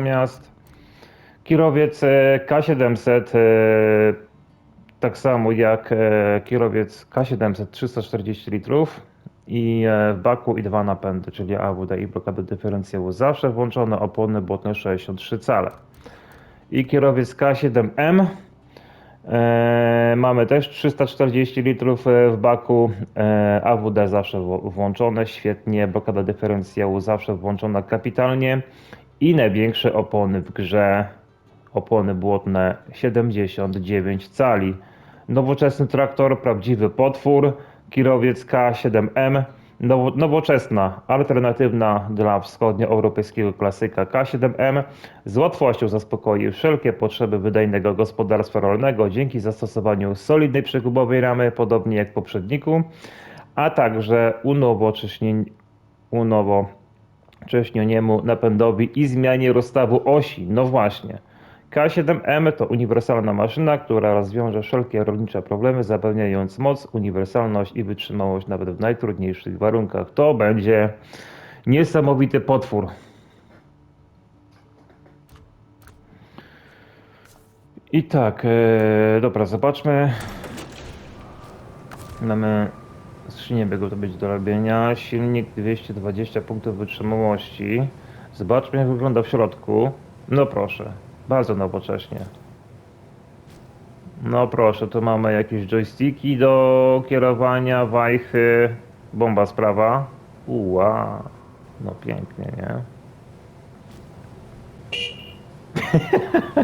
natomiast kierowiec e, K700 e, tak samo jak kierowiec K700 340 litrów i e, w baku i dwa napędy, czyli AWD i blokady dyferencjału zawsze włączone, opony błotne 63 cale. I kierowiec K7M e, mamy też 340 litrów w baku, AWD zawsze włączone, świetnie, blokada dyferencjału zawsze włączona kapitalnie i największe opony w grze. Opony błotne 79 cali. Nowoczesny traktor, prawdziwy potwór, kierowiec K7M, nowo, nowoczesna, alternatywna dla wschodnioeuropejskiego klasyka K7M z łatwością zaspokoi wszelkie potrzeby wydajnego gospodarstwa rolnego dzięki zastosowaniu solidnej przegubowej ramy, podobnie jak w poprzedniku, a także unowocześnień, unowocześnioniemu napędowi i zmianie rozstawu osi. No właśnie. K7M to uniwersalna maszyna, która rozwiąże wszelkie rolnicze problemy, zapewniając moc, uniwersalność i wytrzymałość nawet w najtrudniejszych warunkach. To będzie niesamowity potwór. I tak, e, dobra, zobaczmy. Mamy skrzynię biegu, to będzie do robienia. Silnik 220 punktów wytrzymałości. Zobaczmy, jak wygląda w środku. No proszę, bardzo nowocześnie. No proszę, tu mamy jakieś joysticki do kierowania, wajchy, bomba sprawa. Uła, no pięknie, nie?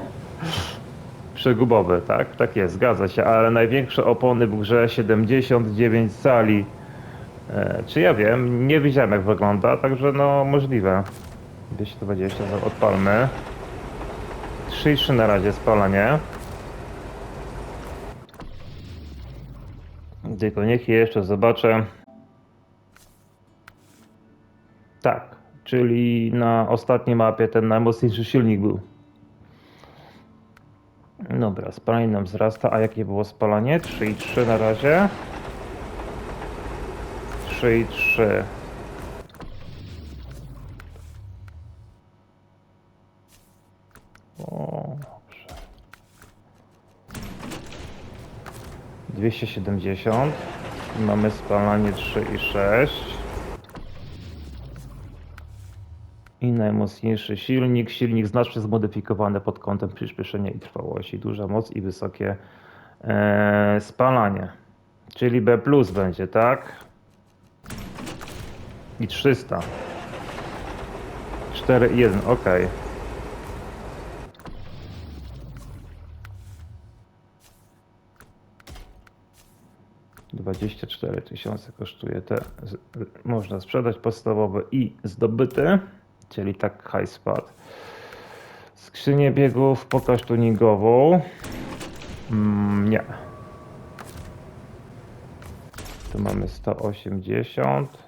Przegubowy, tak? Tak jest, zgadza się, ale największe opony w grze 79 cali. E, czy ja wiem, nie widziałem jak wygląda, także no możliwe. 220 za- odpalmy. 3 i 3 na razie spalanie. Tylko niech je jeszcze zobaczę. Tak, czyli na ostatniej mapie ten najmocniejszy silnik był. Dobra, spalanie nam wzrasta, a jakie było spalanie? 3 i 3 na razie. 3 i 3. O, dobrze. 270. I Mamy spalanie 3 i 6. I najmocniejszy silnik. Silnik znacznie zmodyfikowany pod kątem przyspieszenia i trwałości. Duża moc i wysokie e, spalanie. Czyli B plus będzie, tak? I 300. 4 i 1, ok. Dwadzieścia cztery tysiące kosztuje te, można sprzedać podstawowe i zdobyte, czyli tak high spad. Skrzynię biegów, pokaż tuningową. Mm, nie. Tu mamy 180.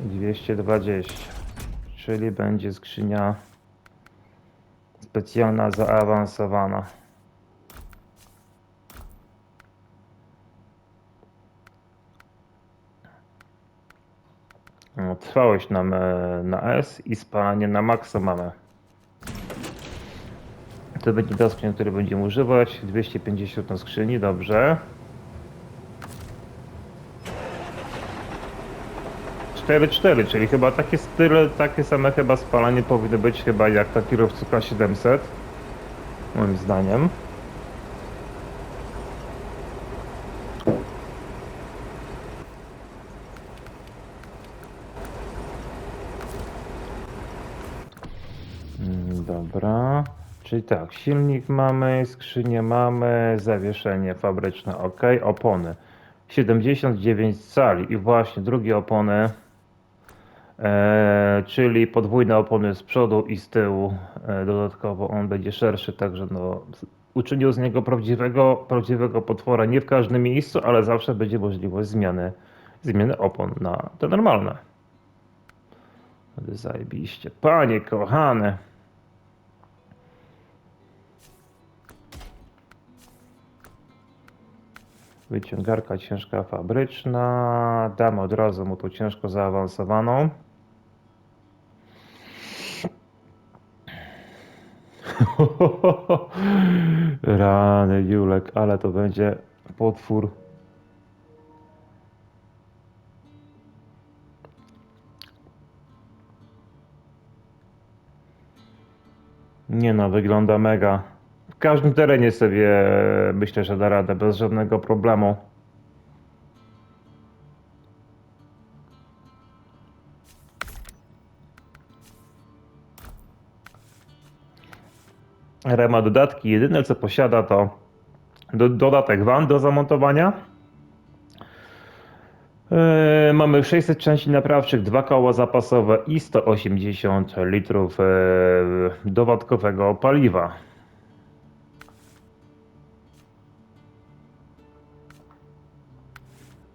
220. Czyli będzie skrzynia specjalna, zaawansowana. No, Trwałość nam e, na S i spalanie na maksa mamy. To będzie ta skrzynia, której będziemy używać. 250 na skrzyni, dobrze. 4-4, czyli chyba takie style, takie same chyba spalanie powinno być chyba jak ta kierowca K700. Moim zdaniem. Mm, Dobra. Czyli tak, silnik mamy, skrzynię mamy, zawieszenie fabryczne ok, opony 79 cali i właśnie drugie opony, e, czyli podwójne opony z przodu i z tyłu, e, dodatkowo on będzie szerszy, także no, uczynił z niego prawdziwego, prawdziwego potwora, nie w każdym miejscu, ale zawsze będzie możliwość zmiany, zmiany opon na te normalne. Zajebiście. Panie kochane. Wyciągarka ciężka fabryczna. Damy od razu mu tu ciężko zaawansowaną. Rany Julek, ale to będzie potwór. Nie no, wygląda mega. W każdym terenie sobie myślę, że da radę bez żadnego problemu. Rema dodatki, jedyne co posiada to do, dodatek van do zamontowania. Yy, mamy 600 części naprawczych, dwa koła zapasowe i 180 litrów yy, dodatkowego paliwa.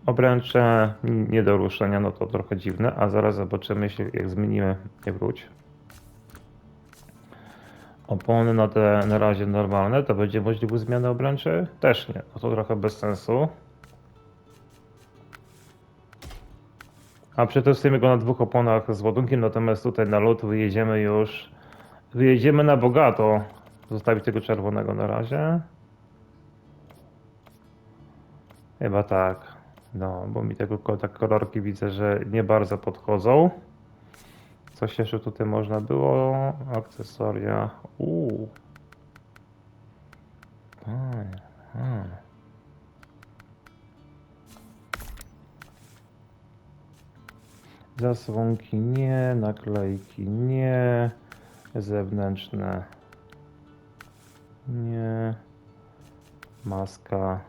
Obręcze nie do ruszenia, no to trochę dziwne, a zaraz zobaczymy, jeśli- jak zmienimy, nie wróć. Opony na te na razie normalne, to będzie możliwe zmiana obręczy? Też nie, no to trochę bez sensu. A przetestujemy go na dwóch oponach z ładunkiem, natomiast tutaj na lód wyjedziemy już, wyjedziemy na bogato. Zostawić tego czerwonego na razie. Chyba tak. No, bo mi tego tak kolorki widzę, że nie bardzo podchodzą. Coś jeszcze tutaj można było? Akcesoria. Uuu. Fajnie, fajnie. Zasłonki nie, naklejki nie, zewnętrzne nie, maska.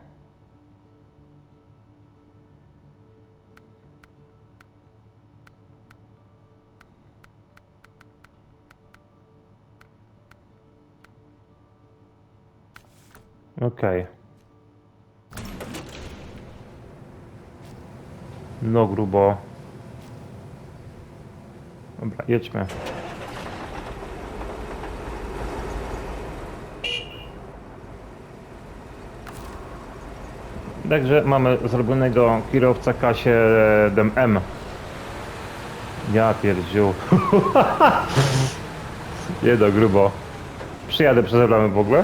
Okej. No grubo. Dobra, jedźmy. Także mamy zrobionego kierowca K7M. Ja pierdziu. Nie do grubo. Przyjadę przez w ogóle.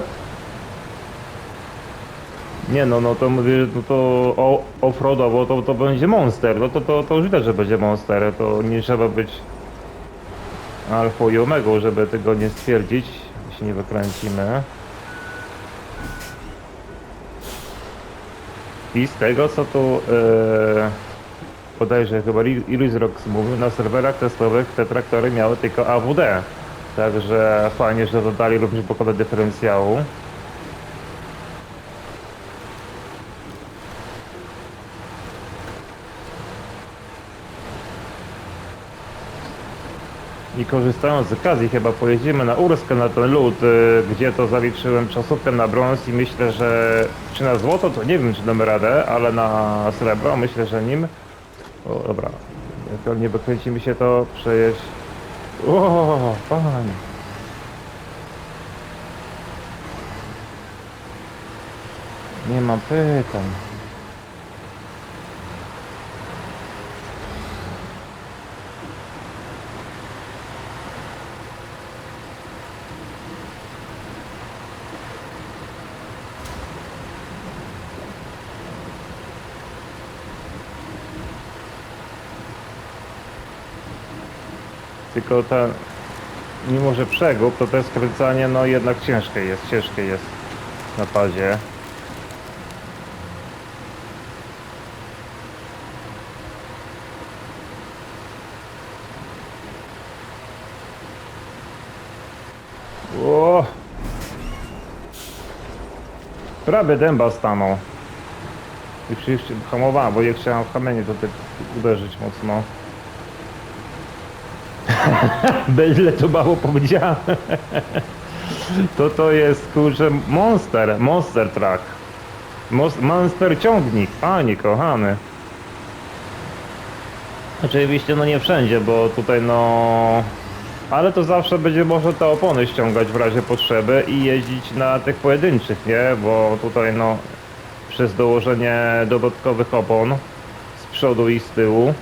Nie no, no to mówię, że to, o- offroadowo to, to będzie monster. No to, to, to już widać, że będzie monster. To nie trzeba być alfą i omegą, żeby tego nie stwierdzić, jeśli nie wykręcimy. I z tego co tu e, bodajże chyba rok mówił, na serwerach testowych te traktory miały tylko AWD. Także fajnie, że dodali również pokładę dyferencjału. I korzystając z okazji chyba pojedziemy na Urskę na ten lód, y, gdzie to zaliczyłem czasówkę na brąz i myślę, że czy na złoto to nie wiem czy damy radę, ale na srebro myślę, że nim. O dobra, jak nie wykręci mi się to przejeść. O, panie. Nie mam pytań. Tylko ten, mimo że przegub, to to skręcanie no jednak ciężkie jest, ciężkie jest na padzie. O! Prawie dęba stanął. Już jeszcze hamowałem, bo nie chciałem w kamienie tutaj uderzyć mocno. Źle to mało powiedziałem. To to jest kurczę monster, monster truck. Mos- Monster ciągnik, panie kochany. Oczywiście no nie wszędzie, bo tutaj no... Ale to zawsze będzie można te opony ściągać w razie potrzeby i jeździć na tych pojedynczych, nie? Bo tutaj no przez dołożenie dodatkowych opon z przodu i z tyłu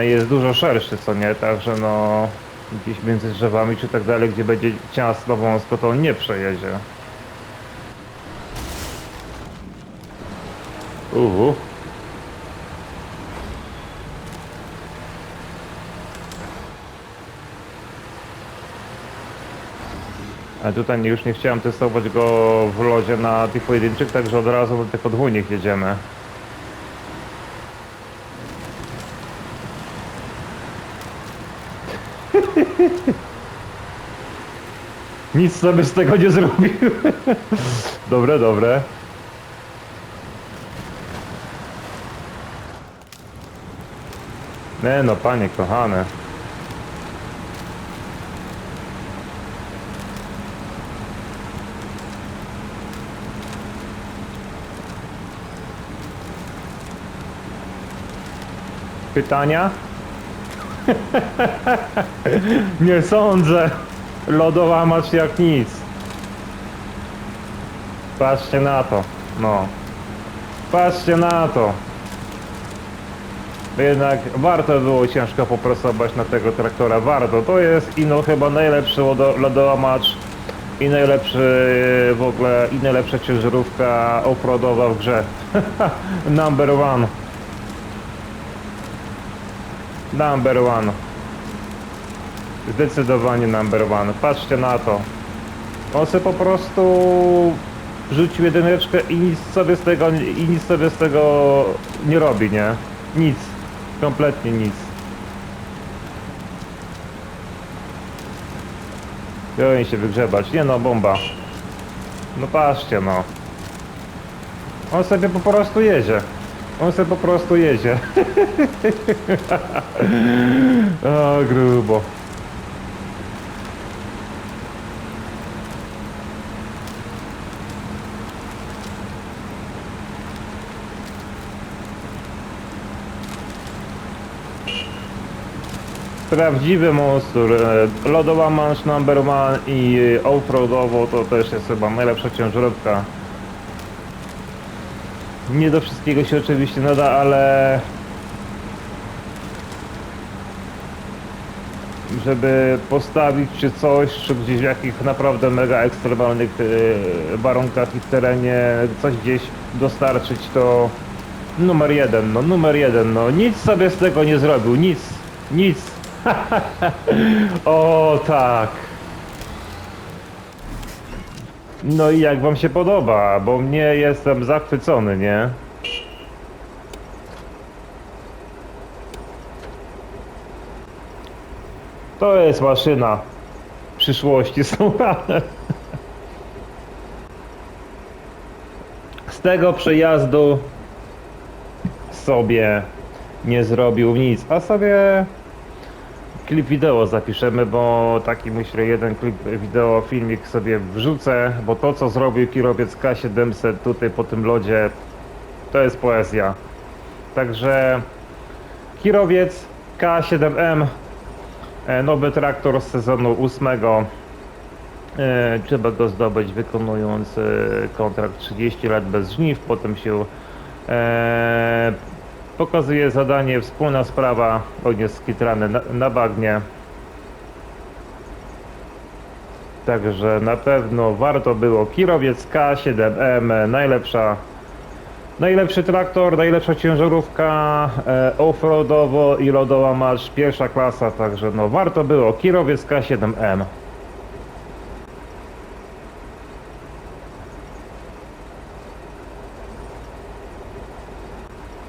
jest dużo szerszy, co nie? Także no gdzieś między drzewami czy tak dalej, gdzie będzie ciasno, wąsko, to nie przejedzie. Uhu. A tutaj już nie chciałem testować go w lodzie na tych pojedynczych, także od razu do tych podwójnych jedziemy. Nic sobie z tego nie zrobił. dobre, dobre. Nie no, panie kochane. Pytania? Nie sądzę. Lodowamacz jak nic. Patrzcie na to. No. Patrzcie na to. Jednak warto było ciężko popracować na tego traktora. Warto. To jest ino chyba najlepszy lodo, lodowamacz i najlepszy w ogóle i najlepsza ciężarówka offroadowa w grze. Number one. Number one. Zdecydowanie number one. Patrzcie na to. On sobie po prostu rzucił jedyneczkę i nic sobie z tego, i nic sobie z tego nie robi, nie? Nic. Kompletnie nic. Powinien się wygrzebać. Nie no, bomba. No patrzcie no. On sobie po prostu jedzie. On sobie po prostu jedzie. o, grubo. Prawdziwy monster, e, lodowa mansz number one i e, offroadowo to też jest chyba najlepsza ciężarówka. Nie do wszystkiego się oczywiście nada, ale żeby postawić czy coś, czy gdzieś w jakich naprawdę mega ekstremalnych e, warunkach i w terenie coś gdzieś dostarczyć, to numer jeden, no numer jeden, no nic sobie z tego nie zrobił, nic, nic. o tak. No i jak wam się podoba, bo mnie jestem zachwycony, nie? To jest maszyna przyszłości są Z tego przejazdu sobie nie zrobił nic, a sobie klip wideo zapiszemy, bo taki myślę jeden klip wideo, filmik sobie wrzucę, bo to co zrobił kierowiec K700 tutaj po tym lodzie to jest poezja. Także kierowiec K7M e, nowy traktor z sezonu 8 e, trzeba go zdobyć wykonując e, kontrakt 30 lat bez żniw, potem się Pokazuje zadanie wspólna sprawa, jest skitrany na, na bagnie. Także na pewno warto było. Kirowiec K7M, najlepsza, najlepszy traktor, najlepsza ciężarówka e, offroadowo i lodowa marsz, pierwsza klasa, także no warto było. Kirowiec K7M.